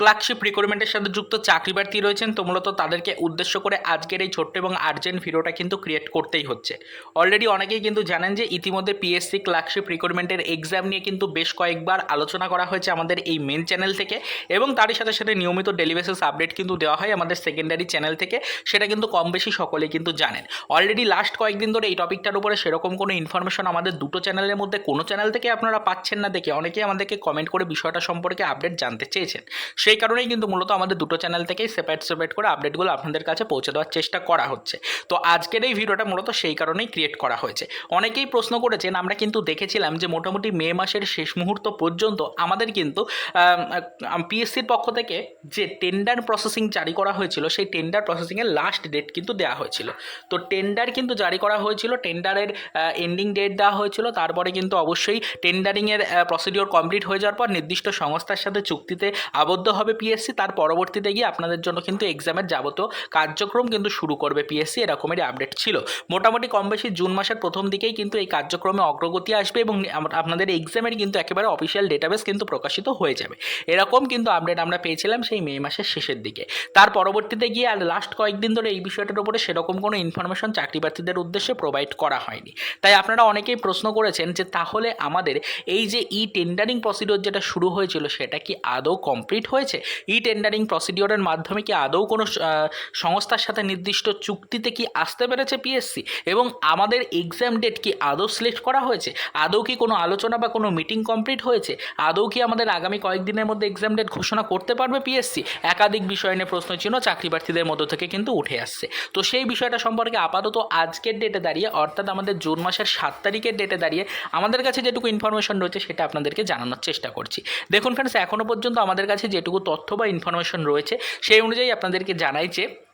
Clerkship রিক্রুটমেন্টের সাথে যুক্ত চাকরি প্রার্থী রয়েছেন, তো মূলত তাদেরকে উদ্দেশ্য করে আজকের এই ছোট্ট এবং আর্জেন্ট ভিডিওটা কিন্তু ক্রিয়েট করতেই হচ্ছে। অলরেডি অনেকেই কিন্তু জানেন যে ইতিমধ্যে পিএসসি ক্লার্কশিপ রিক্রুটমেন্টের এক্সাম নিয়ে কিন্তু বেশ কয়েকবার আলোচনা করা হয়েছে আমাদের এই মেন চ্যানেল থেকে এবং তারই সাথে সাথে নিয়মিত ডেলি বেসিস আপডেট কিন্তু দেওয়া হয় আমাদের সেকেন্ডারি চ্যানেল থেকে, সেটা কিন্তু কম বেশি সকলেই কিন্তু জানেন। অলরেডি লাস্ট কয়েকদিন ধরে এই টপিকটার উপরে সেরকম কোনো ইনফরমেশন আমাদের দুটো চ্যানেলের মধ্যে কোনো চ্যানেল থেকে আপনারা পাচ্ছেন না দেখে অনেকেই আমাদেরকে কমেন্ট করে বিষয়টা সম্পর্কে আপডেট জানতে চেয়েছেন। সেই কারণেই কিন্তু মূলত আমাদের দুটো চ্যানেল থেকেই সেপারেট সেপারেট করে আপডেটগুলো আপনাদের কাছে পৌঁছে দেওয়ার চেষ্টা করা হচ্ছে। তো আজকের এই ভিডিওটা মূলত সেই কারণেই ক্রিয়েট করা হয়েছে। অনেকেই প্রশ্ন করেছেন, আমরা কিন্তু দেখেছিলাম যে মোটামুটি মে মাসের শেষ মুহূর্ত পর্যন্ত আমাদের কিন্তু পিএসসির পক্ষ থেকে যে টেন্ডার প্রসেসিং জারি করা হয়েছিল, সেই টেন্ডার প্রসেসিংয়ের লাস্ট ডেট কিন্তু দেওয়া হয়েছিল। তো টেন্ডার কিন্তু জারি করা হয়েছিল টেন্ডারের এন্ডিং ডেট দেওয়া হয়েছিল, তারপরে কিন্তু অবশ্যই টেন্ডারিংয়ের প্রসিডিওর কমপ্লিট হয়ে যাওয়ার পর নির্দিষ্ট সংস্থার সাথে চুক্তিতে আবদ্ধ হবে পিএসসি তার পরবর্তীতে গিয়ে আপনাদের জন্য কিন্তু এক্সামের যাবতীয় কার্যক্রম কিন্তু শুরু করবে পিএসসি এরকমেরই আপডেট ছিল। মোটামুটি কম বেশি জুন মাসের প্রথম দিকেই কিন্তু এই কার্যক্রমে অগ্রগতি আসবে এবং আপনাদের এক্সামের কিন্তু একেবারে অফিসিয়াল ডেটাবেস কিন্তু প্রকাশিত হয়ে যাবে। এরকম কিন্তু আপডেট আমরা পেয়েছিলাম সেই মে মাসের শেষের দিকে। তার পরবর্তীতে গিয়ে আর লাস্ট কয়েকদিন ধরে এই বিষয়টার উপরে সেরকম কোনো ইনফরমেশন চাকরি প্রার্থীদের উদ্দেশ্যে প্রোভাইড করা হয়নি। তাই আপনারা অনেকেই প্রশ্ন করেছেন যে তাহলে আমাদের এই যে ই টেন্ডারিং প্রসিডিওর যেটা শুরু হয়েছিল সেটা কি আদৌ কমপ্লিট হয়েছে? ই টেন্ডারিং প্রসিডিওরের মাধ্যমে কি আদৌ কোনো সংস্থার সাথে নির্দিষ্ট চুক্তিতে কি আসতে পেরেছে পিএসসি এবং আমাদের এক্সাম ডেট কি আদৌ সিলেক্ট করা হয়েছে? আদৌ কি কোনো আলোচনা বা কোনো মিটিং কমপ্লিট হয়েছে? আদৌ কি আমাদের আগামী কয়েকদিনের মধ্যে এক্সাম ডেট ঘোষণা করতে পারবে পিএসসি একাধিক বিষয় নিয়ে প্রশ্ন চিহ্ন চাকরি প্রার্থীদের মধ্য থেকে কিন্তু উঠে আসছে। তো সেই বিষয়টা সম্পর্কে আপাতত আজকের ডেটে দাঁড়িয়ে, অর্থাৎ আমাদের জুন মাসের সাত তারিখের ডেটে দাঁড়িয়ে, আমাদের কাছে যেটুকু ইনফরমেশন রয়েছে সেটা আপনাদেরকে জানানোর চেষ্টা করছি। দেখুন ফ্রেন্ডস এখনও পর্যন্ত আমাদের কাছে যেটুকু তথ্য বা ইনফরমেশন রয়েছে সেই অনুযায়ী আপনাদেরকে জানাই যে হ্যাঁ,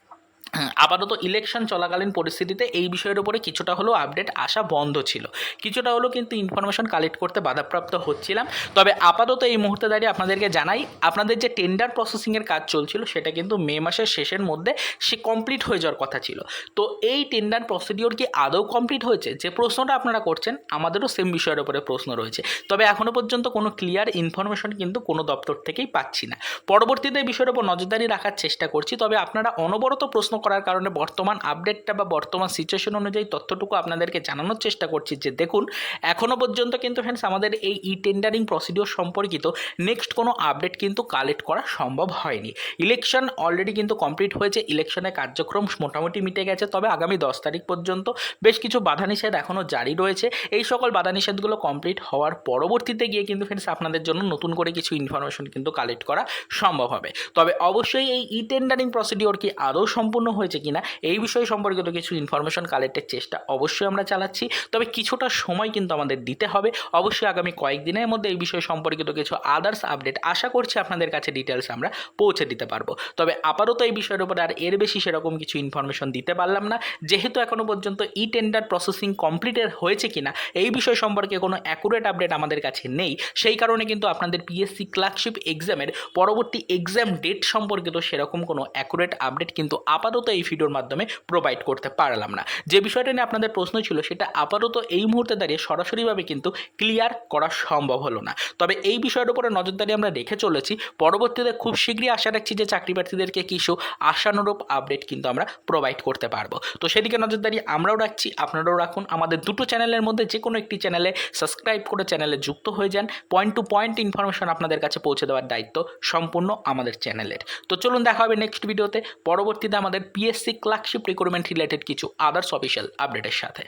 আপাতত ইলেকশন চলাকালীন পরিস্থিতিতে এই বিষয়ের উপরে কিছুটা হলেও আপডেট আসা বন্ধ ছিল। কিছুটা হলেও কিন্তু ইনফরমেশন কালেক্ট করতে বাধাপ্রাপ্ত হচ্ছিলাম। তবে আপাতত এই মুহূর্তে দাঁড়িয়ে আপনাদেরকে জানাই, আপনাদের যে টেন্ডার প্রসেসিংয়ের কাজ চলছিল, সেটা কিন্তু মে মাসের শেষের মধ্যে সে কমপ্লিট হয়ে যাওয়ার কথা ছিল। তো এই টেন্ডার প্রসিডিওর কি আদৌ কমপ্লিট হয়েছে? যে প্রশ্নটা আপনারা করছেন, আমাদেরও সেম বিষয়ের উপরে প্রশ্ন রয়েছে। তবে এখনও পর্যন্ত কোনো ক্লিয়ার ইনফরমেশন কিন্তু কোনো দপ্তর থেকেই পাচ্ছি না। পরবর্তীতে এই বিষয়ের উপর নজরদারি রাখার চেষ্টা করছি, তবে আপনারা অনবরত প্রশ্ন করার কারণে বর্তমান আপডেটটা বা বর্তমান সিচুয়েশন অনুযায়ী তথ্যটুকু আপনাদেরকে জানানোর চেষ্টা করছি যে দেখুন এখনও পর্যন্ত কিন্তু ফ্রেন্ডস আমাদের এই ই টেন্ডারিং প্রসিডিওর সম্পর্কিত নেক্সট কোনো আপডেট কিন্তু কালেক্ট করা সম্ভব হয়নি। ইলেকশন অলরেডি কিন্তু কমপ্লিট হয়েছে ইলেকশনের কার্যক্রম মোটামুটি মিটে গেছে, তবে আগামী দশ তারিখ পর্যন্ত বেশ কিছু বাধা নিষেধ এখনও জারি রয়েছে। এই সকল বাধা নিষেধগুলো কমপ্লিট হওয়ার পরবর্তীতে গিয়ে কিন্তু ফ্রেন্ডস আপনাদের জন্য নতুন করে কিছু ইনফরমেশন কিন্তু কালেক্ট করা সম্ভব হবে। তবে অবশ্যই এই ই টেন্ডারিং প্রসিডিওর কি আদৌ সম্পূর্ণ হয়েছে কিনা, এই বিষয় সম্পর্কিত কিছু ইনফরমেশন কালেক্টের চেষ্টা অবশ্যই আমরা চালাচ্ছি। তবে কিছুটা সময় কিন্তু আমাদের দিতে হবে। অবশ্যই আগামী কয়েকদিনের মধ্যে এই বিষয় সম্পর্কিত কিছু আদার্স আপডেট আশা করছি আপনাদের কাছে ডিটেলস আমরা পৌঁছে দিতে পারব। তবে আপাতত এই বিষয়ের উপরে আর এর বেশি সেরকম কিছু ইনফরমেশন দিতে পারলাম না। যেহেতু এখনও পর্যন্ত ই টেন্ডার প্রসেসিং কমপ্লিটেড হয়েছে কিনা, এই বিষয় সম্পর্কে কোনো অ্যাকুরেট আপডেট আমাদের কাছে নেই। সেই কারণে কিন্তু আপনাদের পিএসসি ক্লার্কশিপ এক্সামের পরবর্তী এক্সাম ডেট সম্পর্কিত সেরকম কোনো অ্যাকুরেট আপডেট কিন্তু আপাতত এই ভিডিওর মাধ্যমে প্রোভাইড করতে পারলাম না। যে বিষয়টা নিয়ে আপনাদের প্রশ্ন ছিল, সেটা আপাতত এই মুহূর্তে দাঁড়িয়ে সরাসরিভাবে কিন্তু ক্লিয়ার করা সম্ভব হলো না। তবে এই বিষয়ের উপরে নজরদারি আমরা রেখে চলেছি। পরবর্তীতে খুব শীঘ্রই আশা রাখছি যে চাকরি প্রার্থীদেরকে কিছু আশানুরূপ আপডেট কিন্তু আমরা প্রোভাইড করতে পারব। তো সেদিকে নজরদারি আমরাও রাখছি, আপনারাও রাখুন। আমাদের দুটো চ্যানেলের মধ্যে যে কোনো একটি চ্যানেলে সাবস্ক্রাইব করে চ্যানেলে যুক্ত হয়ে যান। পয়েন্ট টু পয়েন্ট ইনফরমেশন আপনাদের কাছে পৌঁছে দেওয়ার দায়িত্ব সম্পূর্ণ আমাদের চ্যানেলের। তো চলুন দেখা হবে নেক্সট ভিডিওতে পরবর্তীতে আমাদের পিএসসি ক্লার্কশিপ রিক্রুটমেন্ট রিলেটেড কিছু আদার্স অফিসিয়াল আপডেটের সাথে।